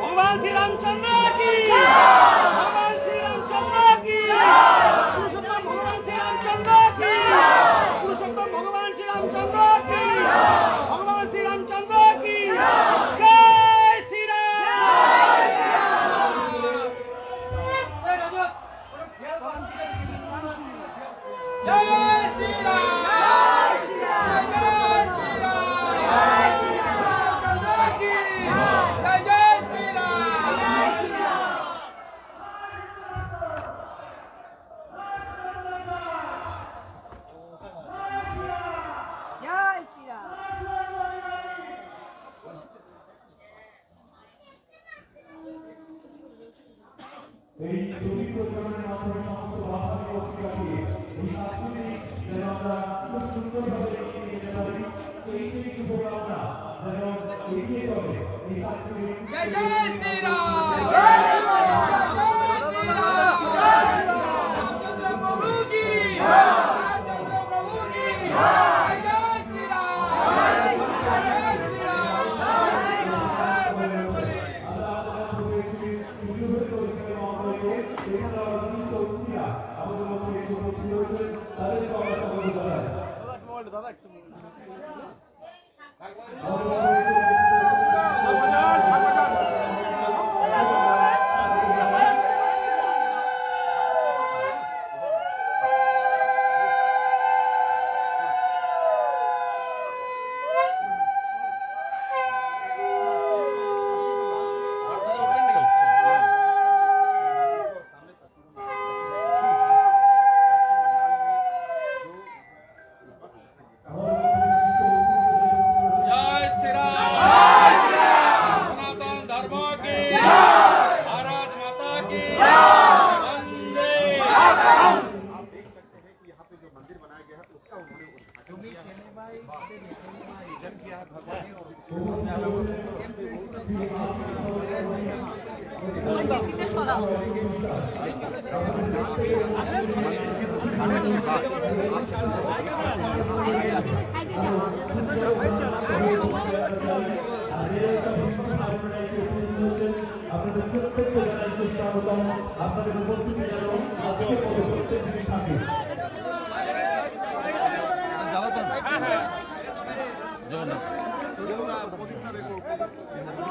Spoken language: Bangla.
ভগবান শ্রীরামচন্দ্র! এই জমি প্রচারণের মাধ্যমে সমস্ত ভাষা পত্রিকাকে এই সাংস্কৃতিক যেন আমরা খুব সুন্দরভাবে এগিয়ে নিতে পারি। এই সেই শুভকামনা যেন এগিয়ে চলে এই সাংস্কৃতিক জয় আপনাদের প্রত্যেককে জানাই সুস্বাগতম। আপনাদের উপস্থিতি যেন আজকের देख